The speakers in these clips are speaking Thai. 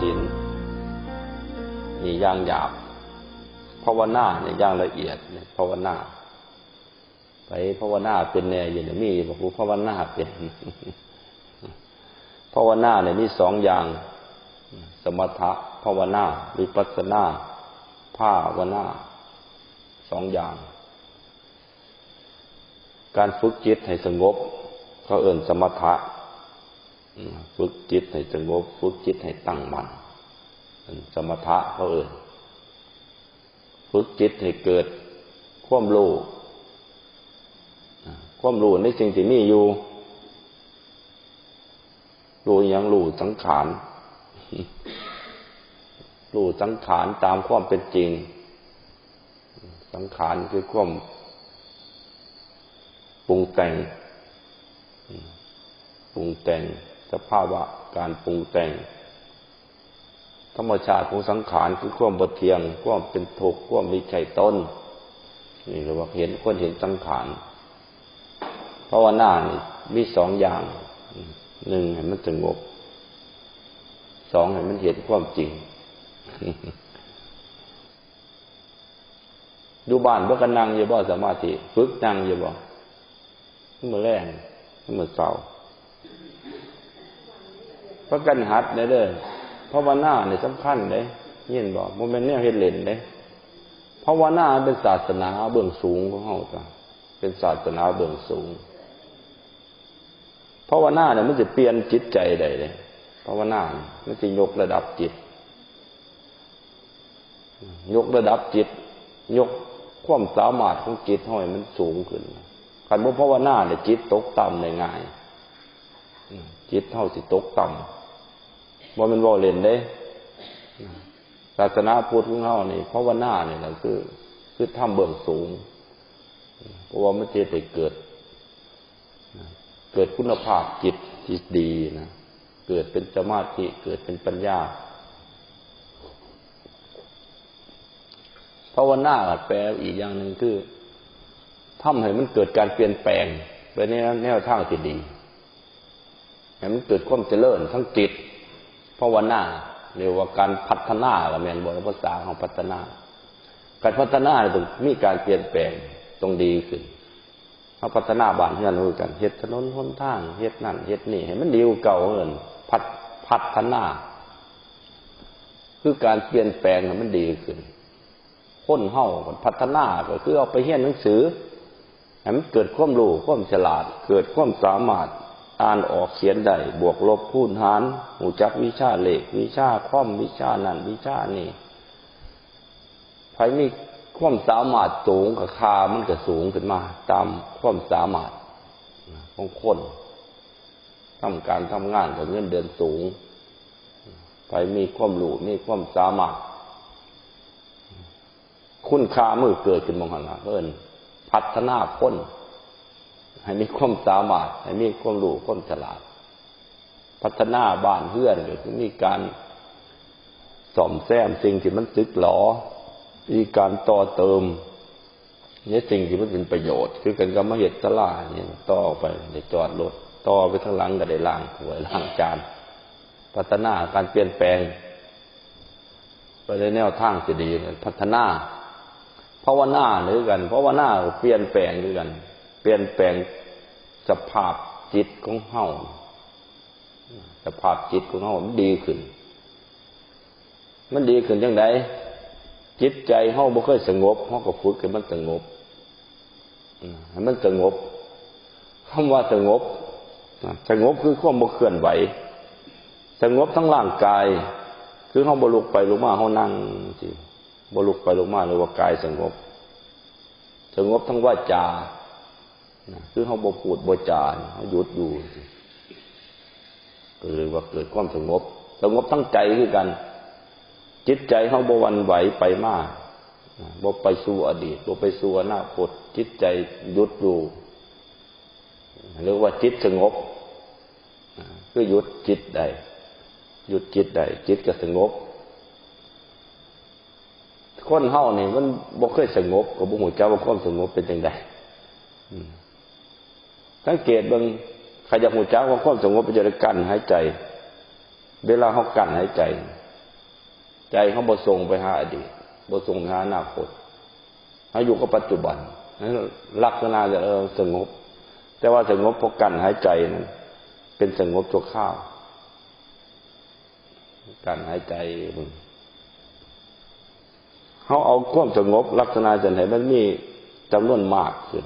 รักษาศีลนี่ย่างหยาบภาวนาเนี่ยย่างละเอียดเนี่ยภาวนาไปภาวนาเป็นแน่อย่างนี้บอกว่าภาวนาเป็นภาวนาเนี่ยมีสองอย่าง สมถะภาวนาวิปัสสนาภาวนาสองอย่าง การฝึกจิตให้สงบ ก็เอื่นสมถะ ฝึกจิตให้สงบฝึกจิตให้ตั้งมั่นสมถะเขาเอื่นฝึกจิตให้เกิดความรู้ความรู้ในสิ่งที่มีอยู่รู้ยังรู้สังขารรู้สังขารตามความเป็นจริง สังขารคือความปรุงแต่งปรุงแต่ง สภาวะการปรุงแต่ง ธรรมชาติของสังขารคือความบดเทียงความเป็นทุกข์ความมีใจต้นนี่เราบอกเห็นคนเห็นสังขารเพราะว่าหน้านี่มีสองอย่างหนึ่งให้มันสงบสองให้มันเห็นความจริงดูบ้านเพื่อกันนั่งอยู่บ่สมาธิฝึกนั่งอยู่บ่เมื่อแรงเมื่อเสาร์ พระกันหัดเนี่ยเด้อภาวนาเนี่ยสำคัญเลยยินบอกโมเมนต์เนี่ยเห็นเล่นเลยภาวนาเป็นศาสนาเบื้องสูงของเขาจ้ะเป็นศาสนาเบื้องสูงภาวนาเนี่ยมันจะเปลี่ยนจิตใจได้เลยภาวนามันจะยกระดับจิต ยกระดับจิต ยกความสามารถของจิตให้มันสูงขึ้นคันบ่ภาวนาเนี่ยจิตตกต่ำง่ายจิตเท่าสิตกต่ำ ว่ามันว่าเล่นได้ศาสนาพุทธของเขานี่ภาะว่าหน้าเนี่ยนะคือ คือทำเบื้องสูง เพราะว่ามันจะได้เกิด เกิดคุณภาพจิตที่ดีนะ เกิดเป็นสมาธิเกิดเป็นปัญญาภาวนาแปลอีกอย่างหนึ่งคือทำให้มันเกิดการเปลี่ยนแปลงไปในแนวทางที่ดีให้มันเกิดความเจริญทั้งจิต ภาวนาเรียกว่าการพัฒนาละแมนบนภาษาของพัฒนา การพัฒนาต้องมีการเปลี่ยนแปลงต้องดีขึ้นเขาพัฒนาบ้านเฮือนรู้กันเฮ็ดถนนหนทางเฮ็ดนั่นเฮ็ดนี่ให้มันดีเก่าเงินพัฒพัฒนาคือการเปลี่ยนแปลงให้มันดีขึ้นคนเฮาพัฒนาก็คือเอาไปเฮียนหนังสือให้มันเกิดความรู้ความฉลาด เกิดความสามารถ อ่านออกเขียนได้บวกลบพูนหารหูจักวิชาเหลขวิชาคอมวิชานั่นวิชานี่ใครมีความสามารถสูงกับคามันก็สูงขึ้นมา ตามความสามารถของคนทำการทำงานกับเงินเดือนสูงไปมีความรู้มีความสามารถ คุณค่ามือเกิดขึ้นมองหันเพิ่นพัฒนาคน ให้มีความสามารถ ให้มีความรู้ความฉลาด พัฒนาบ้านเพื่อนก็คือมีการส่อมแซมสิ่งที่มันตึกหลอมีการต่อเติมเนี่ยสิ่งที่มันเป็นประโยชน์ คือกันกับมะเห็ดตลาเนี่ยต่อไปในจอดรถต่อไปทั้งหลังก็ได้ล่างหวยล่างจาน พัฒนาการเปลี่ยนแปลง ไปในแนวทางจะดี พัฒนาภาวนาหรือกันภาวนาเปลี่ยนแปลงด้วยกัน เปลี่ยนแปลง สภาพจิตของเฮาสภาพจิตของเฮามันดีขึ้น มันดีขึ้นยังไงจิตใจห้องบ่เคยสงบห้องก็ฝึกให้มันสงบให้มันสงบคำว่าสงบสงบคือความบ่เคลื่อนไหวสงบทั้งร่างกาย คือห้องบลุกไปลุกมาห้องนั่งสิบ่ลุกไปลุกมาหรือว่ากายสงบ สงบทั้งว่าจา คือห้องบพูดบจาเขาหยุดอยู่หรือว่าเกิดความสงบสงบทั้งใจคือกัน จิตใจเขาบวันไหวไปมากบไปสู่อดีตบไปสู่อนาคตจิตใจหยุดอยู่หรือว่าจิตสงบคือหยุดจิตใดหยุดจิตใดจิตก็สงบคนเฮาเนี่ยมันบ่เคยสงบกับบุหุเจ้าว่าความสงบเป็นยังไง สังเกตบางใครอยากหูจ้าว่าความสงบเป็นจะกันหายใจ เวลาเขากั้นหายใจ ใจเขาบส่งไปหาอดีตบส่งหาอนาคตเขาอยู่กับปัจจุบันนั้นลักษณะจะเออสงบ แต่ว่าสงบเพราะกั้นหายใจนั้นเป็นสงบตัวข้าวกั้นหายใจมึงเขาเอาความสงบลักษณะจะเห็นมันมีจำนวนมากขึ้น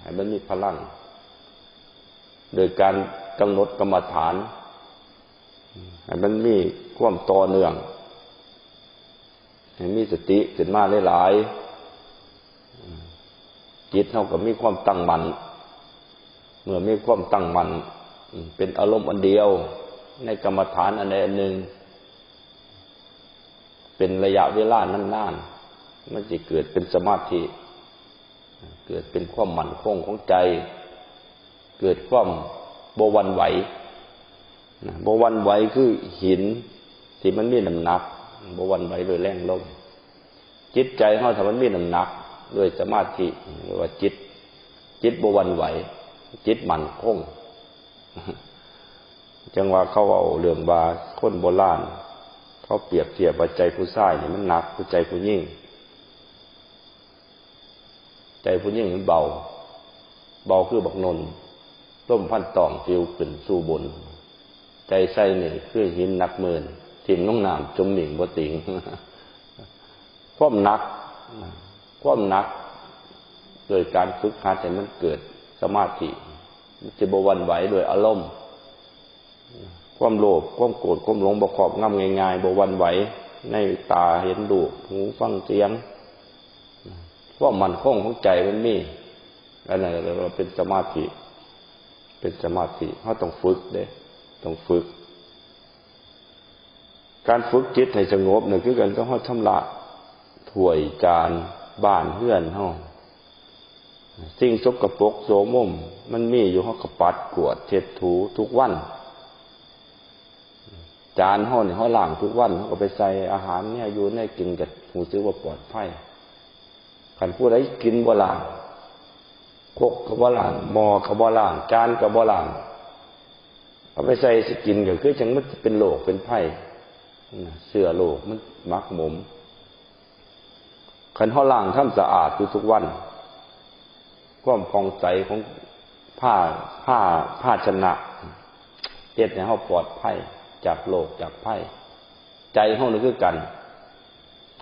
ให้มันมีพลัง โดยการกำหนดกรรมฐานให้มันมีความต่อเนื่องให้มีสติขึ้นมาหลายๆจิตเท่ากับมีความตั้งมัน่นเมื่อมีความตั้งมัน่นเป็นอารมณ์อันเดียว ในกรรมฐานอันใดอันหนึ่ง เป็นระยะเวลานานๆมันจะเกิดเป็นสมาธิ เกิดเป็นความหมั่นคงของใจ เกิดความบวันไหวบวันไหวคือหินที่มันมีน้ำหนักบวันไหวโดยแรงลมจิตใจเขาถ้ามันมีน้ำหนักด้วยสมาธิหรือว่าจิต จิตบวันไหว จิตหมั่นคงจังว่าเขาเอาเรื่องบาคนโบราณเขาเปรียบเทียบว่าใจผู้ชายนี่มันหนักผู้ใจผู้ยิ่ง ใจผู้ยิ่งมันเบา เบาคือบักนนต้มพันตองฟิวขึ้นสู่บน ใจใส่นี่คือหินนักเมินถิ่มน้องน้ำจมหนิ่งบ่ติงความหนักความหนักโดยการฝึกหัดให้มันเกิดสมาธิจะบวันไหวโดยอารมณ์ ความโลภความโกรธความหลงบกขอบง่ำง่ายๆบวันไหว ในตาเห็นดูหูฟังเสียง ว่ามันคงของใจมันมีอันนั้นเราเป็นสมาธิ เป็นสมาธิเขาต้องฝึกเด้ต้องฝึก การฝึกจิตให้สงบเนี่ยคือกันก็เขาชำระถ่วยจานบ้านเพื่อนห้องสิ่งสกปรกโสมม มันมีอยู่เขากระปัดกวดเช็ดถูทุกวันจานห้องเนี่ยเขาล้างทุกวันเขาก็ไปใส่อาหารเนี่ยอยู่ในกินกับหูซื้อว่าปลอดภัย ขันผู้ใดกินบ่ล่างคกกับบ่ล่างหมอกับบ่ล่างจานกับบ่ล่างเอาไปใส่สกินก็คือจังมันเป็นโลกเป็นไผ่เสื้อโลกมันมักหมมขันเขาล่างทำสะอาดทุกวันความฟองใสของผ้าผ้าผ้าชนะเจ็ดเนี่ยเขาปลอดภัยจากโลกจากไผ่ใจเขานี่คือกัน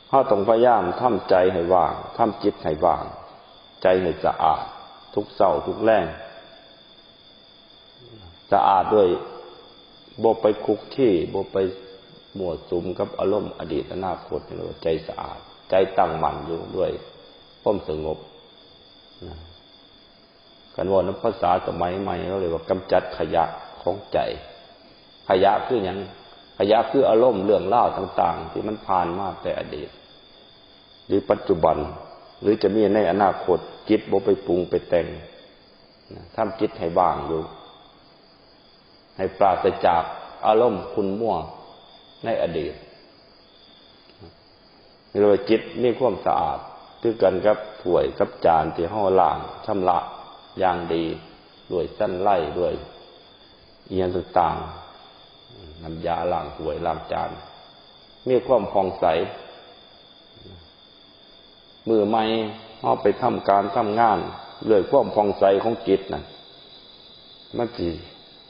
เขาต้องพยายามทำใจให้ว่างทำจิตให้ว่าง ใจให้สะอาด ทุกเศร้าทุกแรงสะอาดด้วยบไปคุกที่บไปหมวดสุมกับอารมณ์อดีตอนาคตเรียกว่าใจสะอาด ใจตั้งมั่นอยู่ด้วยพ้มสงบกันว่านัภาษาสมัยใหม่เราเรียกว่ากำจัดขยะของใจ ขยะคืออย่างขยะคืออารมณ์เรื่องเล่าต่าง ๆ ที่มันผ่านมาแต่อดีต หรือปัจจุบัน หรือจะมีในอนาคตจิตบ่ไปปรุงไปแต่งทำจิตให้ว่างอยู่ ให้ปราศจากอารมณ์คุณมั่วในอดีตเรียกว่าจิตมีความสะอาดคือกันกับถ้วยกับจานที่ห่อล่างชำระอย่างดีด้วยสั้นไล่ด้วยเอียงต่างๆน้ำยาล้างถ้วยล้างจานมีความฟองใส มือไม่เอาไปทำการทำงานเลื่อยความฟองใสของจิตนะมันจี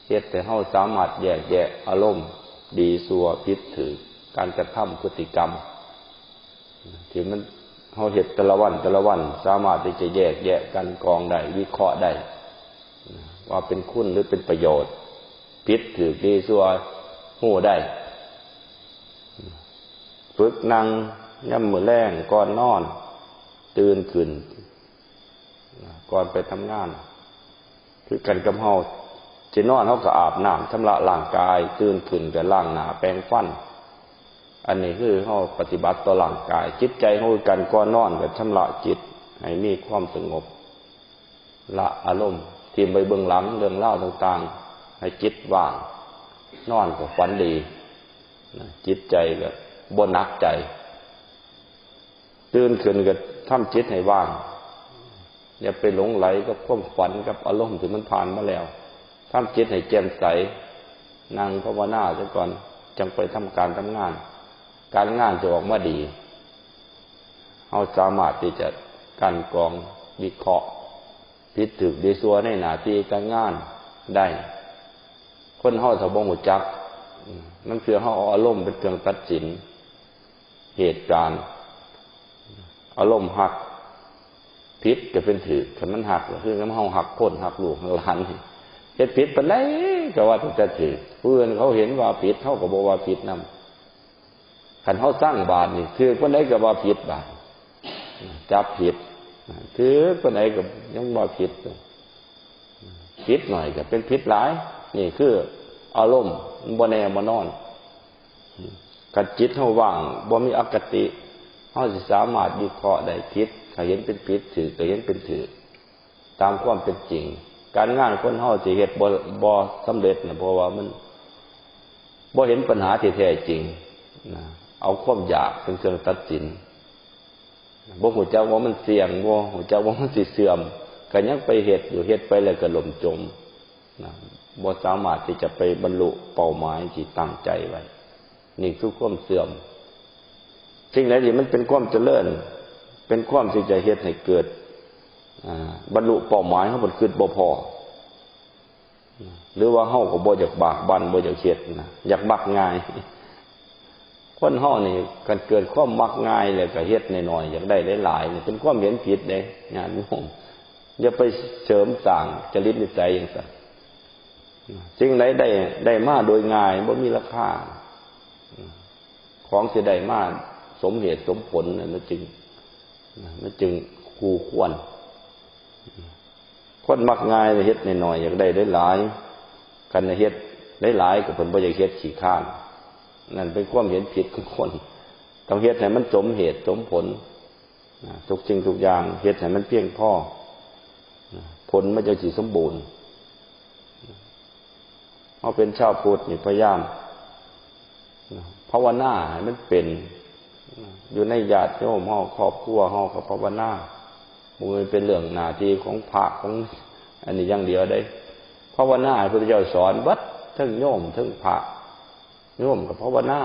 เหตุแต่เขาสามารถแยกแยะอารมณ์ ดีสัวพิษถือการกระทำพฤติกรรมที่มันเขาเหตุแต่ละวันแต่ละวัน สามารถที่จะแยกแยะกันกองได้วิเคราะห์ได้ว่าเป็นคุณหรือเป็นประโยชน์ พิษถือดีสัวหูได้ฝึกนั่งย่ำมือแรงก่อนนอน ตื่นขึ้นก่อนไปทำงาน คือกันกับเฮาจะนอนเขาก็อาบน้ำชำระร่างกาย ตื่นขึ้นกับล่างหนาแปรงฟัน อันนี้คือเขาปฏิบัติต่อร่างกาย จิตใจเขากันก่อนนอนกับชำระจิต ให้มีความสงบ ละอารมณ์ทีมไปเบื้องหลังเรื่องเล่าต่างๆ ให้จิตว่าง นอนกับฝันดีจิตใจก็บนนักใจ ตื่นขึ้นก็ ทำจิตให้ว่าง อย่าไปหลงไหลกับความฝันกับอารมณ์ที่มันผ่านมาแล้วทำจิตให้แจ่มใสนั่งภาวนาซะก่อนจังไปทำการทำงาน การงานจะออกมาดีเราสามารถที่จะกันกองวิเคราะห์พิดถึกดีซัวในหน้าที่การงานได้ คนเฮาสบงหุจัก มันคือเฮาอารมณ์เป็นเครื่องตัดสิน เหตุการณ์ อารมณ์หักพิษจะเป็นถือขันมันหักคือน้ำเฮาหักพ้นหักลูกหักหลานเห็ดผิดไปไหนก็ว่าจะถือเพื่อนเขาเห็นว่าผิดเท่ากับบอกว่าผิดนำขันเขาสร้างบาทนี่คือคนไหนก็ว่าผิดบาทจับผิดคือคนไหนก็ยังว่าผิดผิดหน่อยก็เป็นผิดหลาย นี่คืออารมณ์บนแนมานอนกัดจิตเขาว่างบ่มีอคติ เขาจะสามารถวิเคราะห์ได้ผิดถ้าเห็นเป็นผิดถือก็เห็นเป็นถือ ตามความเป็นจริง การงานคนเฮาสิเหตุบ่บ่สำเร็จนะเพราะว่ามันบ่เห็นปัญหาที่แท้จริงนะเอาความอยากเป็นเครื่องตัดสินบ่หัวใจว่ามันเสี่ยงบ่หัวใจว่ามันสิเสื่อมก็ยังไปเหตุอยู่เหตุไปแล้วก็ล่มจมนะบ่สามารถที่จะไปบรรลุเป้าหมายที่ตั้งใจไว้ นี่คือความเสื่อม สิ่งไหนที่มันเป็นความเจริญ เป็นความที่จะเฮ็ดให้เกิดบรรลุเป้าหมายเขาบนขึ้นบ่พอหรือว่าเฮาก็บ่อยากบากบันบ่อยากเฮ็ดนะอยากบักง่าย คนเฮานี่กันเกิดความมักง่ายเลยก็เฮ็ดน้อยๆอยากได้หลายๆนี่เป็นความเห็นผิดเด้งานโยมอย่าไปเสริมสร้างจริตนิสัยอย่างนั้นสิ่งไหนได้ได้มาโดยง่ายบ่มีราคาของเสิได้มา สมเหตุสมผลนั่นจึงมันจึงคู่ควร คนมักง่ายเฮ็ดหน่อยๆอยากได้ได้หลายกันเฮ็ดได้หลายกับผลบ่อยากเฮ็ดขี้ข้านนั่นเป็นความเห็นผิดของคนต้องเฮ็ดให้มันสมเหตุสมผลทุกสิ่งทุกอย่างเฮ็ดให้มันเพียงพอผลมันจะจีสมบูรณ์เขาเป็นชาวพุทธนี่พยายามภาวนาให้มันเป็น อยู่ในญาติโยมห้องครอบครัวห้องกับภาวนาบุญเป็นเรื่องหน้าที่ของพระของ อันนี้อย่างเดียวได้ภาวนาพระพุทธเจ้าสอนวัดทั้งโยมทั้งพระโยมกับภาวนา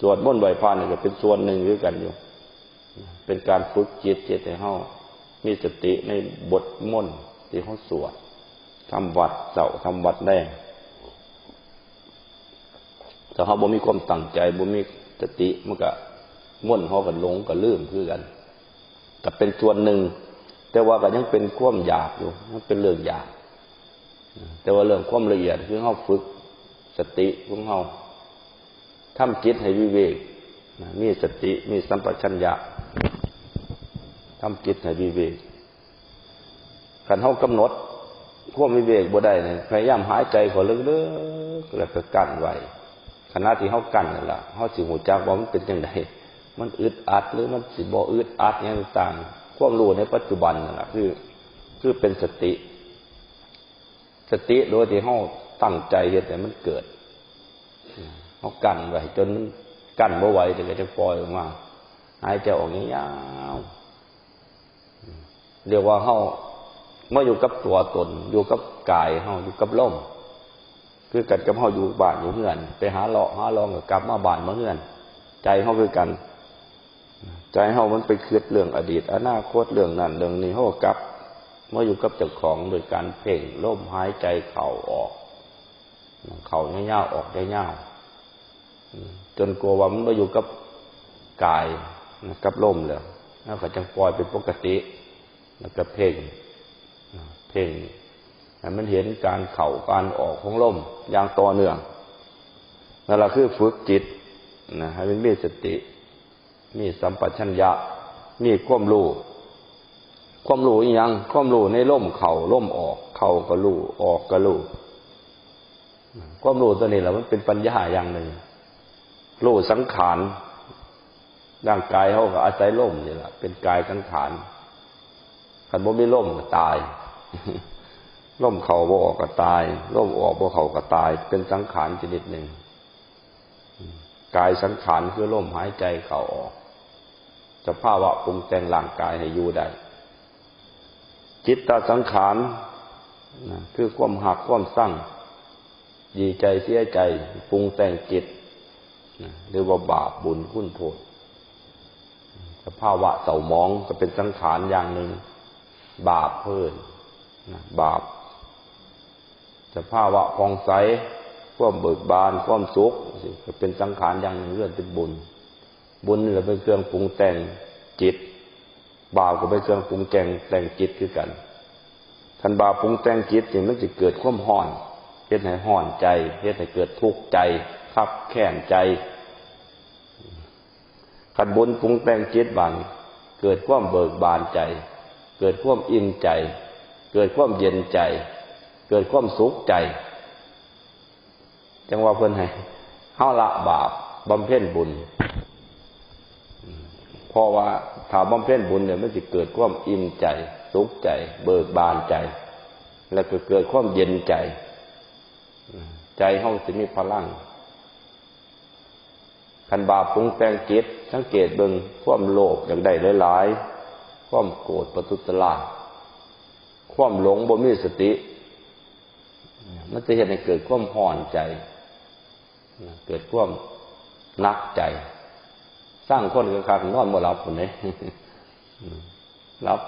สวดมนต์ไหวพานนี่ก็เป็นส่วนหนึ่งด้วยกันอยู่ เป็นการฝึกจิตจิตให้เฮามีสติในบทมนต์ที่เขาสวดทำวัดเสาทำวัดแดงแต่เขาบ่มีความตั้งใจบ่มีสติมันก็ ม่วนเขากันลงก็ลืมคือกันก็เป็นส่วนหนึ่ง แต่ว่าก็ยังเป็นความหยาบอยู่มันเป็นเรื่องหยาบแต่ว่าเรื่องความละเอียดคือเขาฝึกสติของเขาทำจิตให้วิเวกมีสติมีสัมปชัญญะทำจิตให้วิเวกกันเขากำหนดความวิเวกบ่ได้เนี่ยพยายามหายใจขอลึกๆแล้วก็กั้นไว้ขณะที่เขากั้นนั่นแหละเขาสิหูจักว่ามันเป็นยังไง มันอึดอัดหรือมันสิบ่อึดอัดอย่างต่างความรู้ในปัจจุบันนั่นแหละคือ คือเป็นสติ สติโดยที่เขาตั้งใจเห็นแต่มันเกิดเขากั้นไว้จนกั้นบ่ไหวแต่ก็จะปล่อยออกมาหายใจออกยาวเรียกว่าเขาเมื่ออยู่กับตัวตน อยู่กับกายเขาอยู่กับลมคือกันกับเขาอยู่บ้านอยู่เฮือน ไปหาเลาะหาลองกับกลับมาบ้านมาเฮือน ใจเขาคือกัน ใจเฮามันไปคิดเรื่องอดีต อนาคตเรื่องนั้นเรื่องนี้เฮากลับเมื่ออยู่กับเจ้าของโดยการเพ่งลมหายใจเข่าออก เข่าเงี้ยๆออกเงี้ยๆจนกลัวว่ามันมาอยู่กับกายกับลมเลยแล้วก็จะปล่อยเป็นปกติ แล้วก็เพ่งเพ่งมันเห็นการเข่าการออกของลมอย่างต่อเนื่องนั่นแหละคือฝึกจิตนะให้มันมีสติ มีสัมปชัญญะ มีความรู้ความรู้อีกยังความรู้ในล่มเข่าล่มออก เข่าก็รู้ออกก็รู้ความรู้ตัวนี้แหละมันเป็นปัญญาอย่างหนึ่งรู้สังขารร่างกายเขาก็อาศัยล่มนี่แหละเป็นกายสังขารขันบ่มีล่มก็ตายล่มเข่าบ่ออกก็ตายล่มออกบ่เข่าก็ตาย เป็นสังขารชนิดหนึ่ง กายสังขารคือลมหายใจเข้าออกสภาวะปรุงแต่งร่างกายให้อยู่ได้จิตตสังขารคือความหักความสั่งดีใจเสียใจปรุงแต่งจิตเรียกว่าบาปบุญคุณโทษสภาวะเสาหมองก็เป็นสังขารอย่างหนึ่ง บาปเพิ่นบาปสภาวะพองใส ความเบิกบานความสุขก็เป็นสังขารอย่างหนึ่งเรื่องเป็นบุญ บุญนี่เราเป็นเครื่องปรุงแต่งจิต บาปก็เป็นเครื่องปรุงแต่งแต่งจิตคือกันทันบาปปรุงแต่งจิตนี่มันจะเกิดความห่อนเฮ็ดให้ห่อนใจเฮ็ดให้เกิดทุกข์ใจขับแค้นใจขันบุญปรุงแต่งจิตบางเกิดความเบิกบานใจ เกิดความอิ่มใจ เกิดความเย็นใจ เกิดความสุขใจ จังว่าเพิ่นให้เฮาละบาปบำเพ็ญบุญเพราะว่าถ้าบำเพ็ญบุญเนี่ยมันจะเกิดความอิ่มใจ สุขใจ เบิกบานใจ แล้วก็เกิดความเย็นใจ ใจเฮาสิมีพลังคันบาปปรุงแต่งจิตสังเกตเบิ่งความโลภอย่างใดหลายๆความโกรธประทุษร้ายความหลงบ่มีสติ มันจะเห็นให้เกิดความห่อนใจ เกิดควมนักใจ สร้างคนกับคานอนบ่หลับคนนี้รับ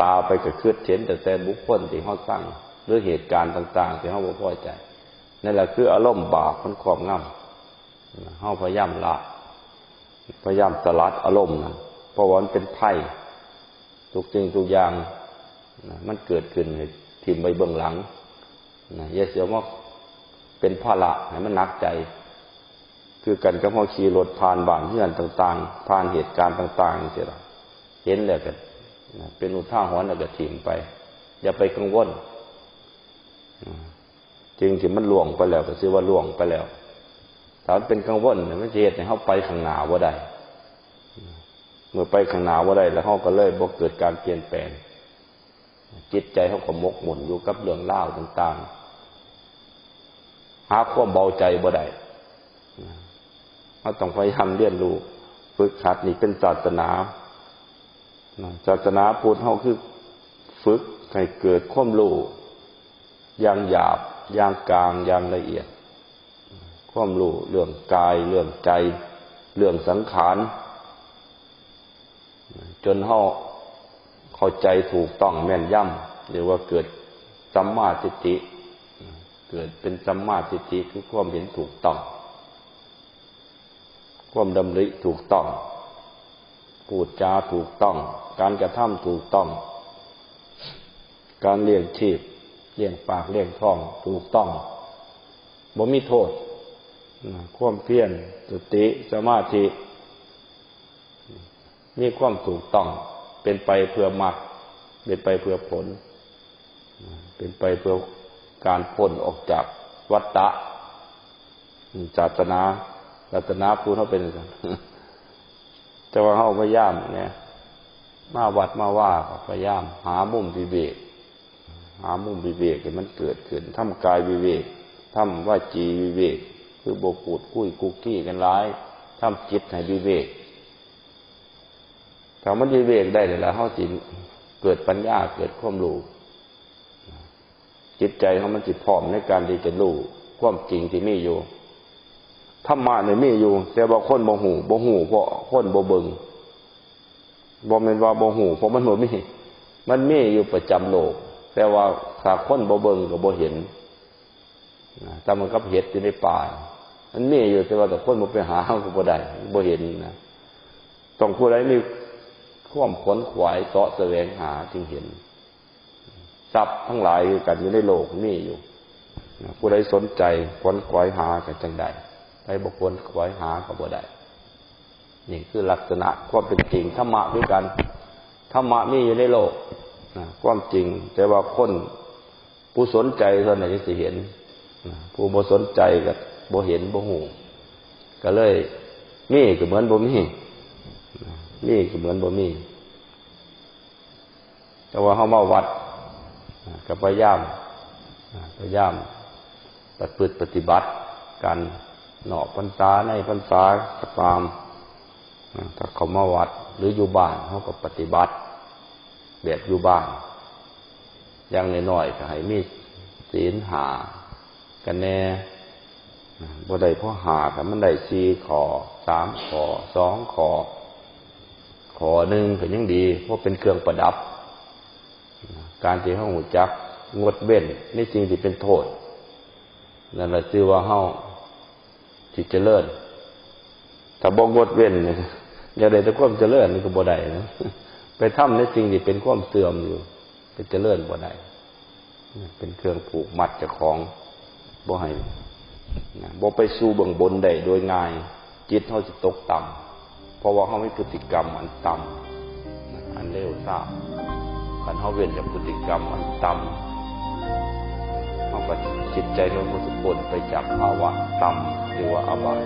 ตาไปกับคืดเห็นแต่แต่บุคคลที่เขาสร้างหรือเหตุการณ์ต่าง ๆ ที่เขาบ่พอใจนั่นแหละคืออารมณ์บาปมันครอบงำเฮาพยายามละพยายามสลัดอารมณ์นะเพราะว่ามันเป็นไพ่ทุกสิ่งทุกอย่างมันเกิดขึ้นทิมไปเบื้องหลังนะยาเสียว่าเป็นภาระให้มันนักใจ คือกันกับพอขี่รถผ่านบ้านเพื่อนต่าง ๆ ผ่านเหตุการณ์ต่างๆเสียละเห็นแล้วกันเป็นอุท่าหอนแล้วก็ถิ่มไป อย่าไปกังวลจริงที่มันล่วงไปแล้วก็ชื่อว่าล่วงไปแล้วถ้าเป็นกังวลมันจะเหตุให้เขาไปข้างหน้าว่าได้เมื่อไปข้างหน้าว่าได้แล้วเขาก็เลยบอกเกิดการเปลี่ยนแปลงจิตใจเขาก็มกหมุนอยู่กับเรื่องเล่าต่าง ๆ หาความเบาใจบ่ได้ เขาต้องพยายามเรียนรู้ฝึกขัดนี่เป็นศาสนาศาสนาพูดเขาคือฝึกให้เกิดความรู้อย่างหยาบอย่างกลางอย่างละเอียด ความรู้เรื่องกาย เรื่องใจ เรื่องสังขาร จนเขาเข้าใจถูกต้องแม่นยำหรือว่าเกิดสัมมาทิฏฐิเกิดเป็นสัมมาทิฏฐิคือความเห็นถูกต้อง ความดำริถูกต้อง พูดจาถูกต้อง การกระทำถูกต้อง การเลี้ยงชีพเลี้ยงปากเลี้ยงท้องถูกต้องบ่มีโทษความเพียรสติสมาธินี่ความถูกต้อง เป็นไปเพื่อมรรคเป็นไปเพื่อผล เป็นไปเพื่อการพ้นออกจากวัฏฏะจาตนา จาตนาพูดเขาเป็นอะไรแต่ว่าเขาพยายามเนี่ยมาวัดมาว่าพยายาม หามุมวิเวกหามุมวิเวกมันเกิดขึ้นทำกายวิเวกทำว่าจีวิเวก คือโบกูดคุยกุกกี้กันร้ายทำจิตให้วิเวกถ้ามันวิเวกได้เลยละเขาจิตเกิดปัญญาเกิดความรู้จิตใจเขามันจิตพร้อมในการที่จะรู้ความจริงที่มีอยู่ ธรรมะเนี่ยมีอยู่ แต่ว่าคนโมหูโมหูเพราะคนโบเบิงบ่เป็นว่าโมหูเพราะมันบ่มี มันมีอยู่ประจำโลก แต่ว่าถ้าคนโบเบิงกับโบเห็นถ้ามันก็เห็ดอยู่ในป่ามันมีอยู่แต่ว่าแต่คนมาไปหาเขาก็บ่ได้บ่เห็นนะต้องผู้ใดมีความขนขวายเสาะแสวงหาจึงเห็น ทรัพย์ทั้งหลายกันอยู่ในโลกมีอยู่ผู้ใดสนใจขนขวายหากันจังใด ใครบุคคลขวายหาก็บ่ได้นี่คือลักษณะความเป็นจริงธรรมะด้วยกันธรรมะมีอยู่ในโลกนะความจริง แต่ว่าคนผู้สนใจเท่านั้นจะเห็นผู้บ่สนใจก็บ่เห็นบ่หูก็เลย มีก็เหมือนบ่มีมีก็เหมือนบ่มี แต่ว่าเขามาวัดก็พยายามพยายามปฏิบัติปฏิบัติกัน นอกพรรษาในพรรษาก็ตามถ้าเขามาวัดหรืออยู่บ้านเขาก็ปฏิบัติ แบบอยู่บ้านอย่างน้อยๆก็ให้มีศีลหากันแน่บ่ได้เพราะหากันมันได้สี่ขอสามขอสองขอขอหนึ่งก็ยังดีเพราะเป็นเครื่องประดับ การที่ห้องหูจักงดเว้นในสิ่งที่เป็นโทษนั่นแหละชื่อว่าเฮา จิตเจริญถ้าบ่งดเว้นนี่ยอย่าได้แต่ความเจริญนี่ก็บ่ได้นะไปทำในสิ่งที่เป็นความเสื่อมอยู่เป็นเจริญบ่ได้เป็นเครื่องผูกมัดเจ้าของบ่ให้บ่ไปสู่เบื้องบนได้โดยง่าย จิตเขาจะตกต่ำเพราะว่าเขาไม่พฤติกรรมอันต่ำอันเลวทราบคันเขาเว้นจากพฤติกรรมอันต่ำ เอาก็จิตใจของทุกคนไปจากภาวะต่ำหรือว่าอบาย